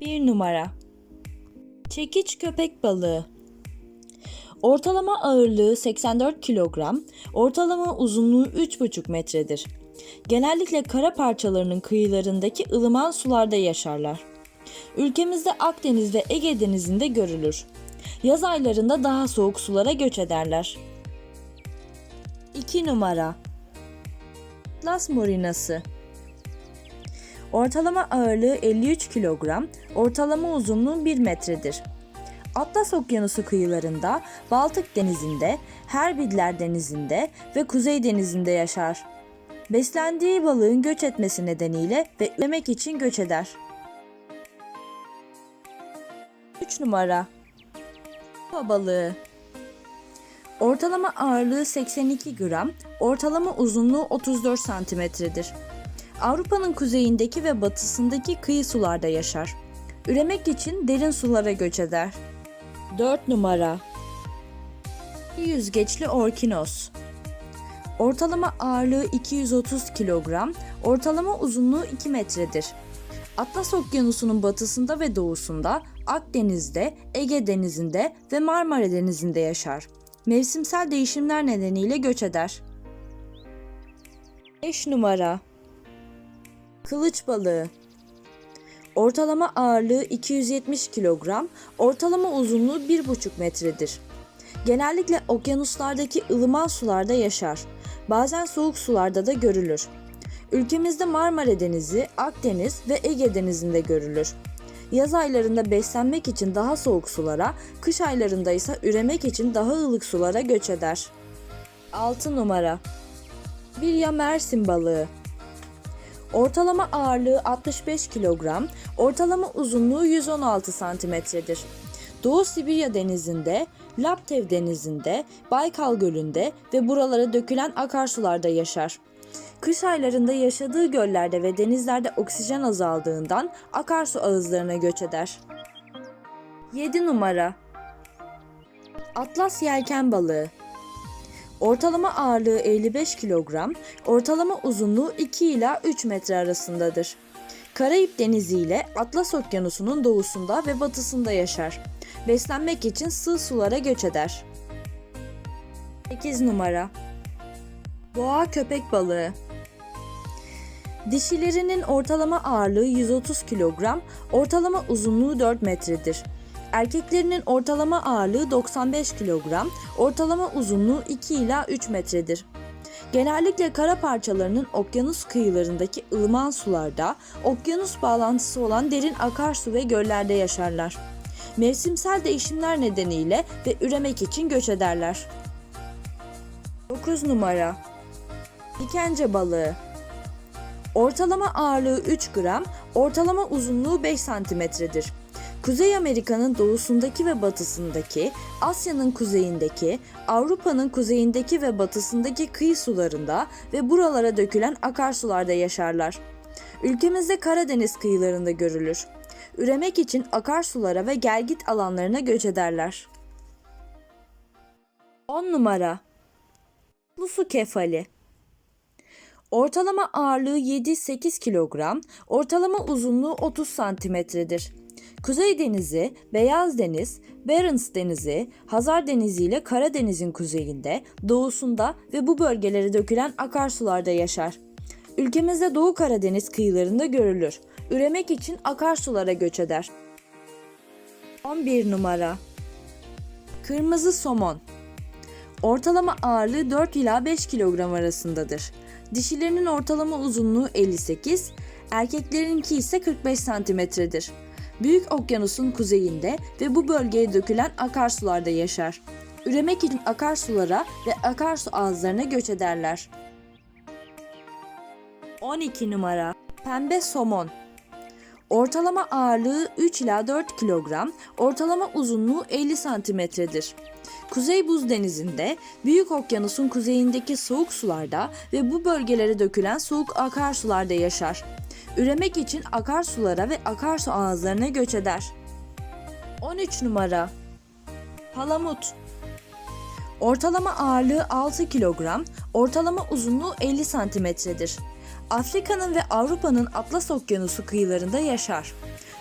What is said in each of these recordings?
1 numara Çekiç köpek balığı Ortalama ağırlığı 84 kilogram, ortalama uzunluğu 3,5 metredir. Genellikle kara parçalarının kıyılarındaki ılıman sularda yaşarlar. Ülkemizde Akdeniz ve Ege denizinde görülür. Yaz aylarında daha soğuk sulara göç ederler. 2 numara Atlas morinası Ortalama ağırlığı 53 kilogram, ortalama uzunluğu 1 metredir. Atlas Okyanusu kıyılarında, Baltık Denizi'nde, Herbidler Denizi'nde ve Kuzey Denizi'nde yaşar. Beslendiği balığın göç etmesi nedeniyle ve üremek için göç eder. 3 numara Kupa balığı Ortalama ağırlığı 82 gram, ortalama uzunluğu 34 santimetredir. Avrupa'nın kuzeyindeki ve batısındaki kıyı sularda yaşar. Üremek için derin sulara göç eder. 4 numara Yüzgeçli orkinos Ortalama ağırlığı 230 kilogram, ortalama uzunluğu 2 metredir. Atlas Okyanusu'nun batısında ve doğusunda, Akdeniz'de, Ege Denizi'nde ve Marmara Denizi'nde yaşar. Mevsimsel değişimler nedeniyle göç eder. 5 numara Kılıç balığı Ortalama ağırlığı 270 kilogram, ortalama uzunluğu 1,5 metredir. Genellikle okyanuslardaki ılıman sularda yaşar. Bazen soğuk sularda da görülür. Ülkemizde Marmara Denizi, Akdeniz ve Ege Denizi'nde görülür. Yaz aylarında beslenmek için daha soğuk sulara, kış aylarında ise üremek için daha ılık sulara göç eder. 6 numara Vilya Mersin balığı Ortalama ağırlığı 65 kilogram, ortalama uzunluğu 116 santimetredir. Doğu Sibirya denizinde, Laptev denizinde, Baykal gölünde ve buralara dökülen akarsularda yaşar. Kış aylarında yaşadığı göllerde ve denizlerde oksijen azaldığından akarsu ağızlarına göç eder. 7 numara Atlas yelken balığı Ortalama ağırlığı 55 kilogram, ortalama uzunluğu 2 ila 3 metre arasındadır. Karayip Denizi ile Atlas Okyanusu'nun doğusunda ve batısında yaşar. Beslenmek için sığ sulara göç eder. 8 numara Boğa köpek balığı Dişilerinin ortalama ağırlığı 130 kilogram, ortalama uzunluğu 4 metredir. Erkeklerinin ortalama ağırlığı 95 kilogram, ortalama uzunluğu 2 ila 3 metredir. Genellikle kara parçalarının okyanus kıyılarındaki ılıman sularda, okyanus bağlantısı olan derin akarsu ve göllerde yaşarlar. Mevsimsel değişimler nedeniyle ve üremek için göç ederler. 9 numara Dikence balığı Ortalama ağırlığı 3 gram, ortalama uzunluğu 5 santimetredir. Kuzey Amerika'nın doğusundaki ve batısındaki, Asya'nın kuzeyindeki, Avrupa'nın kuzeyindeki ve batısındaki kıyı sularında ve buralara dökülen akarsularda yaşarlar. Ülkemizde Karadeniz kıyılarında görülür. Üremek için akarsulara ve gelgit alanlarına göç ederler. 10 numara Lusu kefali Ortalama ağırlığı 7-8 kilogram, ortalama uzunluğu 30 santimetredir. Kuzey Denizi, Beyaz Deniz, Barents Denizi, Hazar Denizi ile Karadeniz'in kuzeyinde, doğusunda ve bu bölgelere dökülen akarsularda yaşar. Ülkemizde Doğu Karadeniz kıyılarında görülür. Üremek için akarsulara göç eder. 11 numara Kırmızı somon Ortalama ağırlığı 4 ila 5 kilogram arasındadır. Dişilerinin ortalama uzunluğu 58, erkeklerinki ise 45 santimetredir. Büyük Okyanus'un kuzeyinde ve bu bölgeye dökülen akarsularda yaşar. Üremek için akarsulara ve akarsu ağızlarına göç ederler. 12 numara Pembe somon Ortalama ağırlığı 3 ila 4 kilogram, ortalama uzunluğu 50 santimetredir. Kuzey Buz Denizi'nde, Büyük Okyanus'un kuzeyindeki soğuk sularda ve bu bölgelere dökülen soğuk akarsularda yaşar. Üremek için akarsulara ve akarsu ağızlarına göç eder. 13 numara Palamut Ortalama ağırlığı 6 kilogram, ortalama uzunluğu 50 santimetredir. Afrika'nın ve Avrupa'nın Atlas Okyanusu kıyılarında yaşar.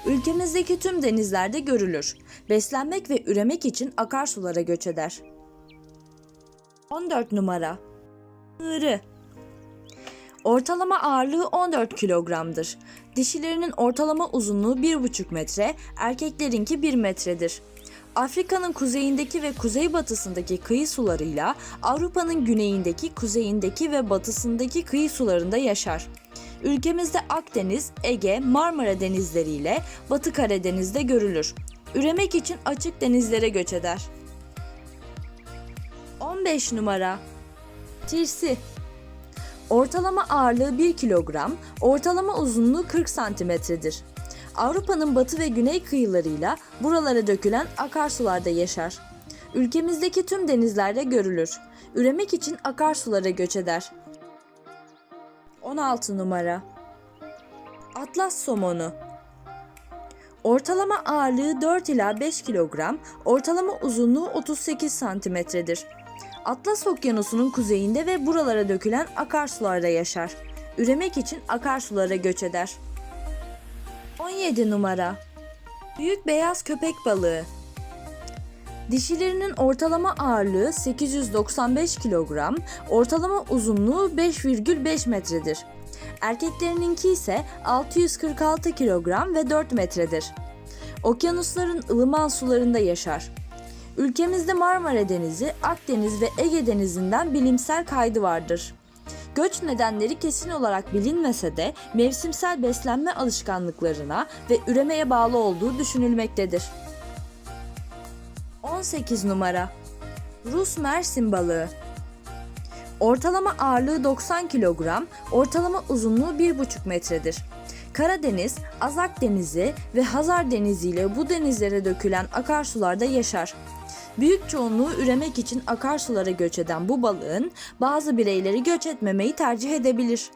Ülkemizdeki tüm denizlerde görülür. Beslenmek ve üremek için akarsulara göç eder. 14 numara Hığırı Ortalama ağırlığı 14 kilogramdır. Dişilerinin ortalama uzunluğu 1,5 metre, erkeklerinki 1 metredir. Afrika'nın kuzeyindeki ve kuzeybatısındaki kıyı sularıyla Avrupa'nın güneyindeki, kuzeyindeki ve batısındaki kıyı sularında yaşar. Ülkemizde Akdeniz, Ege, Marmara denizleriyle Batı Karadeniz'de görülür. Üremek için açık denizlere göç eder. 15 numara Tirsi Ortalama ağırlığı 1 kilogram, ortalama uzunluğu 40 santimetredir. Avrupa'nın batı ve güney kıyılarıyla buralara dökülen akarsularda yaşar. Ülkemizdeki tüm denizlerde görülür. Üremek için akarsulara göç eder. 16 numara Atlas somonu Ortalama ağırlığı 4 ila 5 kilogram, ortalama uzunluğu 38 santimetredir. Atlas Okyanusu'nun kuzeyinde ve buralara dökülen akarsularda yaşar. Üremek için akarsulara göç eder. 17 numara Büyük beyaz köpek balığı Dişilerinin ortalama ağırlığı 895 kilogram, ortalama uzunluğu 5,5 metredir. Erkeklerininki ise 646 kilogram ve 4 metredir. Okyanusların ılıman sularında yaşar. Ülkemizde Marmara Denizi, Akdeniz ve Ege Denizi'nden bilimsel kaydı vardır. Göç nedenleri kesin olarak bilinmese de mevsimsel beslenme alışkanlıklarına ve üremeye bağlı olduğu düşünülmektedir. 18 numara Rus Mersin balığı Ortalama ağırlığı 90 kilogram, ortalama uzunluğu 1,5 metredir. Karadeniz, Azak Denizi ve Hazar Denizi ile bu denizlere dökülen akarsularda yaşar. Büyük çoğunluğu üremek için akarsulara göç eden bu balığın bazı bireyleri göç etmemeyi tercih edebilir.